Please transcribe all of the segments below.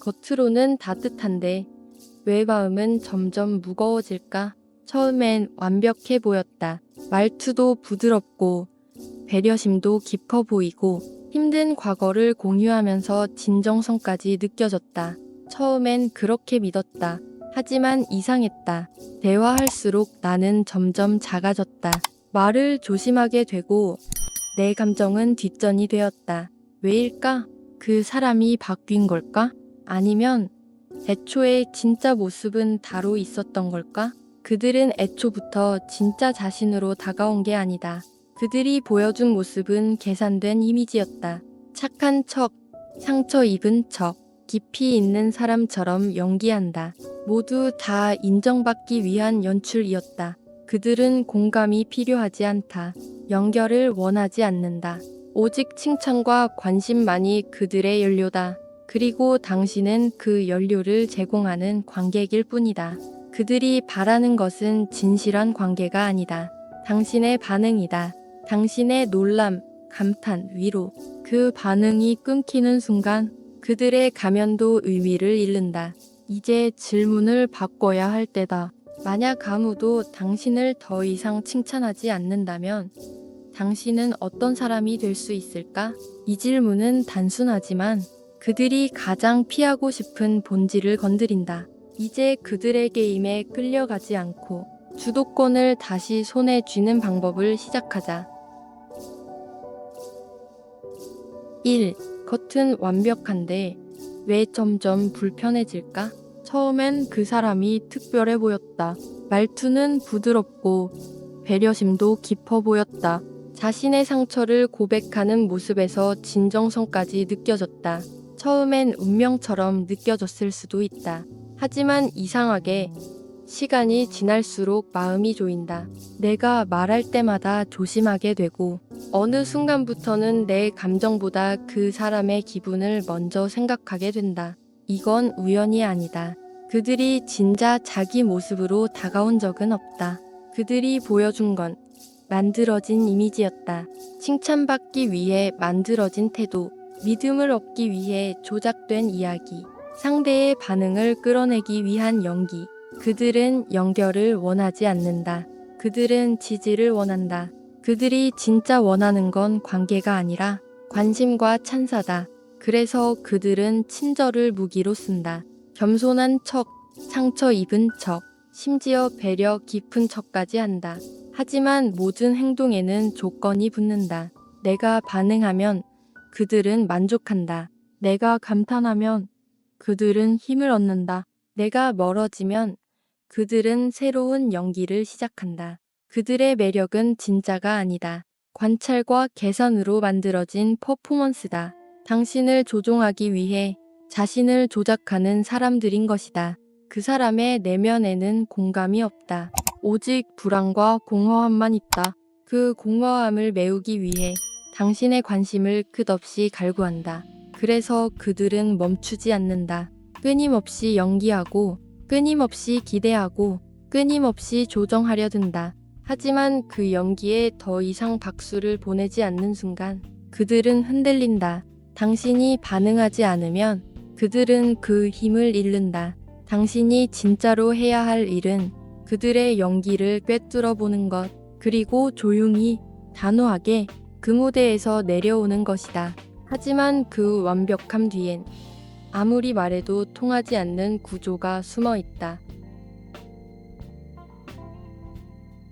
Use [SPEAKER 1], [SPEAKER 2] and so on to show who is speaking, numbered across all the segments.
[SPEAKER 1] 겉으로는 따뜻한데 왜 마음은 점점 무거워질까? 처음엔 완벽해 보였다. 말투도 부드럽고 배려심도 깊어 보이고 힘든 과거를 공유하면서 진정성까지 느껴졌다. 처음엔 그렇게 믿었다. 하지만 이상했다. 대화할수록 나는 점점 작아졌다. 말을 조심하게 되고 내 감정은 뒷전이 되었다. 왜일까? 그 사람이 바뀐 걸까? 아니면 애초에 진짜 모습은 다로 있었던 걸까? 그들은 애초부터 진짜 자신으로 다가온 게 아니다. 그들이 보여준 모습은 계산된 이미지였다. 착한 척, 상처 입은 척, 깊이 있는 사람처럼 연기한다. 모두 다 인정받기 위한 연출이었다. 그들은 공감이 필요하지 않다. 연결을 원하지 않는다. 오직 칭찬과 관심만이 그들의 연료다. 그리고 당신은 그 연료를 제공하는 관객일 뿐이다. 그들이 바라는 것은 진실한 관계가 아니다. 당신의 반응이다. 당신의 놀람, 감탄, 위로. 그 반응이 끊기는 순간 그들의 가면도 의미를 잃는다. 이제 질문을 바꿔야 할 때다. 만약 아무도 당신을 더 이상 칭찬하지 않는다면 당신은 어떤 사람이 될 수 있을까? 이 질문은 단순하지만 그들이 가장 피하고 싶은 본질을 건드린다. 이제 그들의 게임에 끌려가지 않고 주도권을 다시 손에 쥐는 방법을 시작하자. 1. 겉은 완벽한데 왜 점점 불편해질까? 처음엔 그 사람이 특별해 보였다. 말투는 부드럽고 배려심도 깊어 보였다. 자신의 상처를 고백하는 모습에서 진정성까지 느껴졌다. 처음엔 운명처럼 느껴졌을 수도 있다. 하지만 이상하게 시간이 지날수록 마음이 조인다. 내가 말할 때마다 조심하게 되고 어느 순간부터는 내 감정보다 그 사람의 기분을 먼저 생각하게 된다. 이건 우연이 아니다. 그들이 진짜 자기 모습으로 다가온 적은 없다. 그들이 보여준 건 만들어진 이미지였다. 칭찬받기 위해 만들어진 태도, 믿음을 얻기 위해 조작된 이야기, 상대의 반응을 끌어내기 위한 연기. 그들은 연결을 원하지 않는다. 그들은 지지를 원한다. 그들이 진짜 원하는 건 관계가 아니라 관심과 찬사다. 그래서 그들은 친절을 무기로 쓴다. 겸손한 척, 상처 입은 척, 심지어 배려 깊은 척까지 한다. 하지만 모든 행동에는 조건이 붙는다. 내가 반응하면 그들은 만족한다. 내가 감탄하면 그들은 힘을 얻는다. 내가 멀어지면 그들은 새로운 연기를 시작한다. 그들의 매력은 진짜가 아니다. 관찰과 계산으로 만들어진 퍼포먼스다. 당신을 조종하기 위해 자신을 조작하는 사람들인 것이다. 그 사람의 내면에는 공감이 없다. 오직 불안과 공허함만 있다. 그 공허함을 메우기 위해 당신의 관심을 끝없이 갈구한다. 그래서 그들은 멈추지 않는다. 끊임없이 연기하고, 끊임없이 기대하고, 끊임없이 조정하려 든다. 하지만 그 연기에 더 이상 박수를 보내지 않는 순간 그들은 흔들린다. 당신이 반응하지 않으면 그들은 그 힘을 잃는다. 당신이 진짜로 해야 할 일은 그들의 연기를 꿰뚫어 보는 것, 그리고 조용히, 단호하게 그 무대에서 내려오는 것이다. 하지만 그 완벽함 뒤엔 아무리 말해도 통하지 않는 구조가 숨어 있다.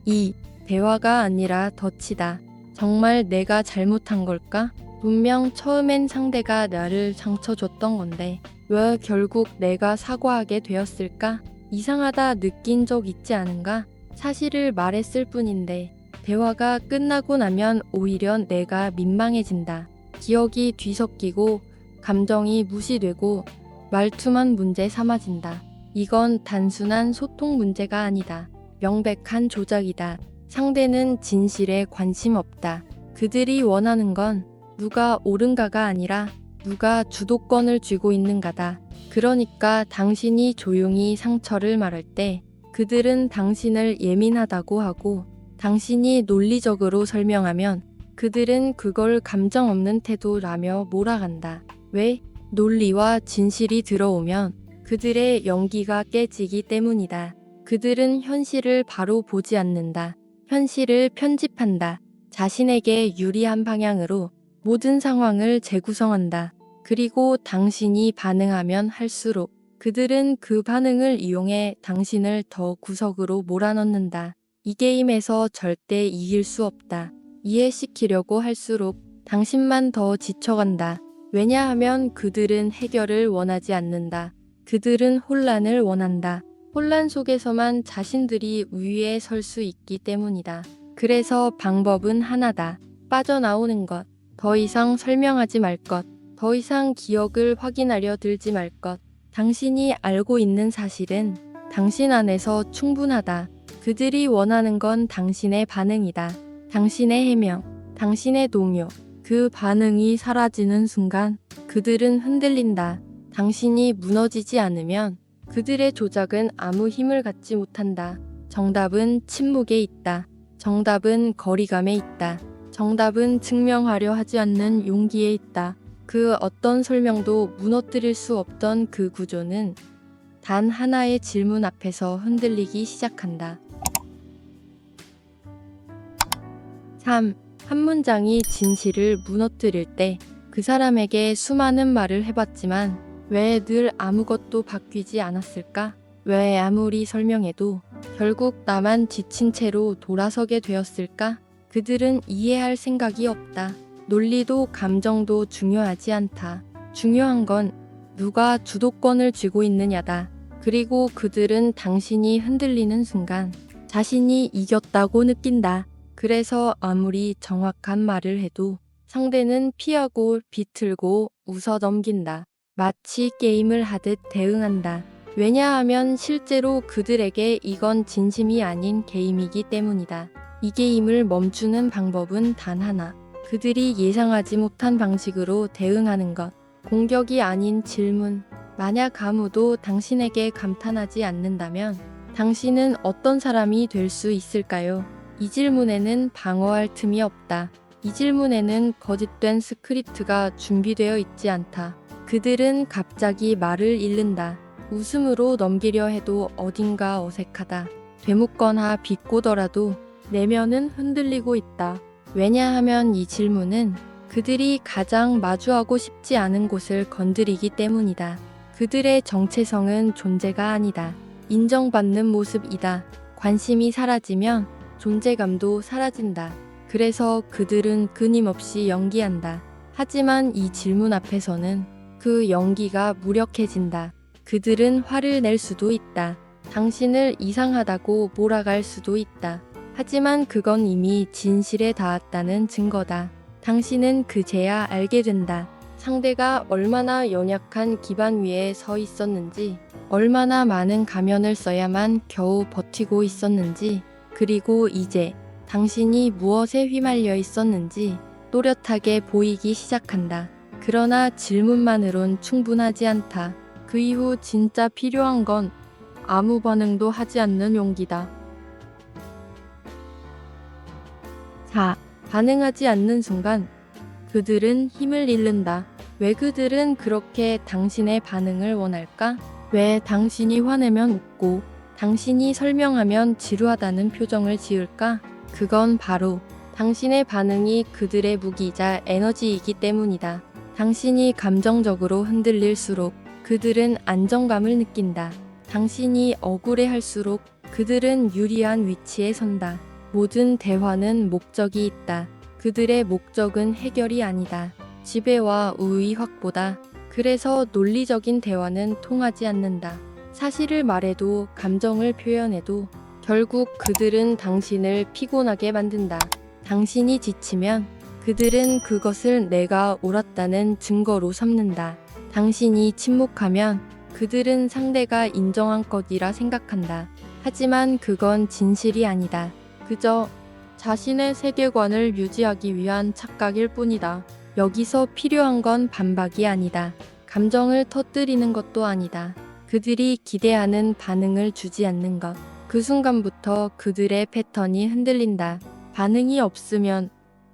[SPEAKER 1] 2. 대화가 아니라 덫이다. 정말 내가 잘못한 걸까? 분명 처음엔 상대가 나를 상처 줬던 건데 왜 결국 내가 사과하게 되었을까? 이상하다 느낀 적 있지 않은가? 사실을 말했을 뿐인데 대화가 끝나고 나면 오히려 내가 민망해진다. 기억이 뒤섞이고 감정이 무시되고 말투만 문제 삼아진다. 이건 단순한 소통 문제가 아니다. 명백한 조작이다. 상대는 진실에 관심 없다. 그들이 원하는 건 누가 옳은가가 아니라 누가 주도권을 쥐고 있는가다. 그러니까 당신이 조용히 상처를 말할 때 그들은 당신을 예민하다고 하고 당신이 논리적으로 설명하면 그들은 그걸 감정 없는 태도라며 몰아간다. 왜? 논리와 진실이 들어오면 그들의 연기가 깨지기 때문이다. 그들은 현실을 바로 보지 않는다. 현실을 편집한다. 자신에게 유리한 방향으로 모든 상황을 재구성한다. 그리고 당신이 반응하면 할수록 그들은 그 반응을 이용해 당신을 더 구석으로 몰아넣는다. 이 게임에서 절대 이길 수 없다. 이해시키려고 할수록 당신만 더 지쳐간다. 왜냐하면 그들은 해결을 원하지 않는다. 그들은 혼란을 원한다. 혼란 속에서만 자신들이 우위에 설 수 있기 때문이다. 그래서 방법은 하나다. 빠져나오는 것. 더 이상 설명하지 말 것. 더 이상 기억을 확인하려 들지 말 것. 당신이 알고 있는 사실은 당신 안에서 충분하다. 그들이 원하는 건 당신의 반응이다. 당신의 해명, 당신의 동요. 그 반응이 사라지는 순간 그들은 흔들린다. 당신이 무너지지 않으면 그들의 조작은 아무 힘을 갖지 못한다. 정답은 침묵에 있다. 정답은 거리감에 있다. 정답은 증명하려 하지 않는 용기에 있다. 그 어떤 설명도 무너뜨릴 수 없던 그 구조는 단 하나의 질문 앞에서 흔들리기 시작한다. 3. 한 문장이 진실을 무너뜨릴 때 그 사람에게 수많은 말을 해봤지만 왜 늘 아무것도 바뀌지 않았을까? 왜 아무리 설명해도 결국 나만 지친 채로 돌아서게 되었을까? 그들은 이해할 생각이 없다. 논리도 감정도 중요하지 않다. 중요한 건 누가 주도권을 쥐고 있느냐다. 그리고 그들은 당신이 흔들리는 순간 자신이 이겼다고 느낀다. 그래서 아무리 정확한 말을 해도 상대는 피하고 비틀고 웃어 넘긴다. 마치 게임을 하듯 대응한다. 왜냐하면 실제로 그들에게 이건 진심이 아닌 게임이기 때문이다. 이 게임을 멈추는 방법은 단 하나. 그들이 예상하지 못한 방식으로 대응하는 것. 공격이 아닌 질문. 만약 아무도 당신에게 감탄하지 않는다면 당신은 어떤 사람이 될 수 있을까요? 이 질문에는 방어할 틈이 없다. 이 질문에는 거짓된 스크립트가 준비되어 있지 않다. 그들은 갑자기 말을 잃는다. 웃음으로 넘기려 해도 어딘가 어색하다. 되묻거나 비꼬더라도 내면은 흔들리고 있다. 왜냐하면 이 질문은 그들이 가장 마주하고 싶지 않은 곳을 건드리기 때문이다. 그들의 정체성은 존재가 아니다. 인정받는 모습이다. 관심이 사라지면 존재감도 사라진다. 그래서 그들은 끊임없이 연기한다. 하지만 이 질문 앞에서는 그 연기가 무력해진다. 그들은 화를 낼 수도 있다. 당신을 이상하다고 몰아갈 수도 있다. 하지만 그건 이미 진실에 닿았다는 증거다. 당신은 그제야 알게 된다. 상대가 얼마나 연약한 기반 위에 서 있었는지, 얼마나 많은 가면을 써야만 겨우 버티고 있었는지, 그리고 이제 당신이 무엇에 휘말려 있었는지 또렷하게 보이기 시작한다. 그러나 질문만으론 충분하지 않다. 그 이후 진짜 필요한 건 아무 반응도 하지 않는 용기다. 4. 반응하지 않는 순간 그들은 힘을 잃는다. 왜 그들은 그렇게 당신의 반응을 원할까? 왜 당신이 화내면 웃고 당신이 설명하면 지루하다는 표정을 지을까? 그건 바로 당신의 반응이 그들의 무기이자 에너지이기 때문이다. 당신이 감정적으로 흔들릴수록 그들은 안정감을 느낀다. 당신이 억울해할수록 그들은 유리한 위치에 선다. 모든 대화는 목적이 있다. 그들의 목적은 해결이 아니다. 지배와 우위 확보다. 그래서 논리적인 대화는 통하지 않는다. 사실을 말해도 감정을 표현해도 결국 그들은 당신을 피곤하게 만든다. 당신이 지치면 그들은 그것을 내가 옳았다는 증거로 삼는다. 당신이 침묵하면 그들은 상대가 인정한 것이라 생각한다. 하지만 그건 진실이 아니다. 그저 자신의 세계관을 유지하기 위한 착각일 뿐이다. 여기서 필요한 건 반박이 아니다. 감정을 터뜨리는 것도 아니다. 그들이 기대하는 반응을 주지 않는 것. 그 순간부터 그들의 패턴이 흔들린다. 반응이 없으면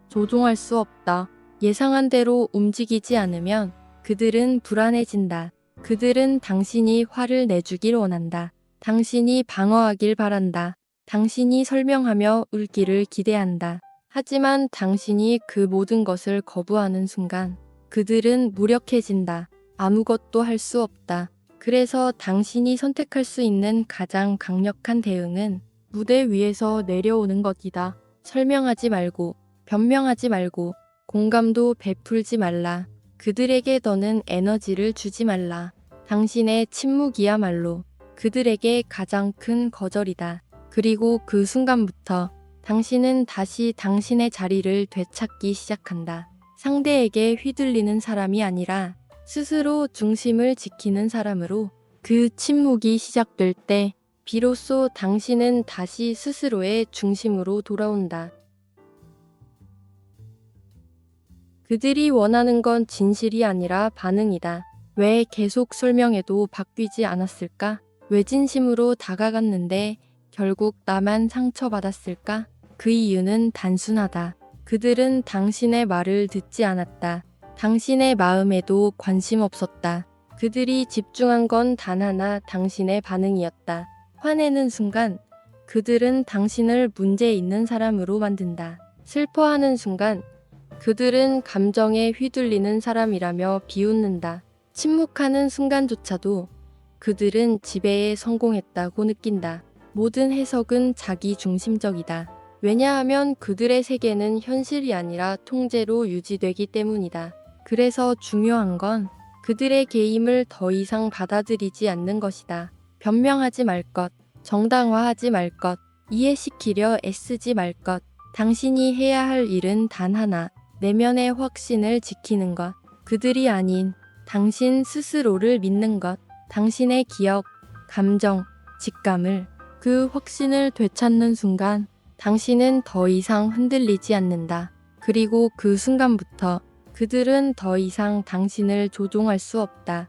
[SPEAKER 1] 조종할 수 없다. 예상한 대로 움직이지 않으면 그들은 불안해진다. 그들은 당신이 화를 내주길 원한다. 당신이 방어하길 바란다. 당신이 설명하며 울기를 기대한다. 하지만 당신이 그 모든 것을 거부하는 순간 그들은 무력해진다. 아무것도 할 수 없다. 그래서 당신이 선택할 수 있는 가장 강력한 대응은 무대 위에서 내려오는 것이다. 설명하지 말고, 변명하지 말고, 공감도 베풀지 말라. 그들에게 더는 에너지를 주지 말라. 당신의 침묵이야말로 그들에게 가장 큰 거절이다. 그리고 그 순간부터 당신은 다시 당신의 자리를 되찾기 시작한다. 상대에게 휘둘리는 사람이 아니라 스스로 중심을 지키는 사람으로 그 침묵이 시작될 때 비로소 당신은 다시 스스로의 중심으로 돌아온다. 그들이 원하는 건 진실이 아니라 반응이다. 왜 계속 설명해도 바뀌지 않았을까? 왜 진심으로 다가갔는데 결국 나만 상처받았을까? 그 이유는 단순하다. 그들은 당신의 말을 듣지 않았다. 당신의 마음에도 관심 없었다. 그들이 집중한 건 단 하나 당신의 반응이었다. 화내는 순간 그들은 당신을 문제 있는 사람으로 만든다. 슬퍼하는 순간 그들은 감정에 휘둘리는 사람이라며 비웃는다. 침묵하는 순간조차도 그들은 지배에 성공했다고 느낀다. 모든 해석은 자기 중심적이다. 왜냐하면 그들의 세계는 현실이 아니라 통제로 유지되기 때문이다. 그래서 중요한 건 그들의 게임을 더 이상 받아들이지 않는 것이다. 변명하지 말 것, 정당화하지 말 것, 이해시키려 애쓰지 말 것. 당신이 해야 할 일은 단 하나, 내면의 확신을 지키는 것. 그들이 아닌 당신 스스로를 믿는 것. 당신의 기억, 감정, 직감을 그 확신을 되찾는 순간 당신은 더 이상 흔들리지 않는다. 그리고 그 순간부터 그들은 더 이상 당신을 조종할 수 없다.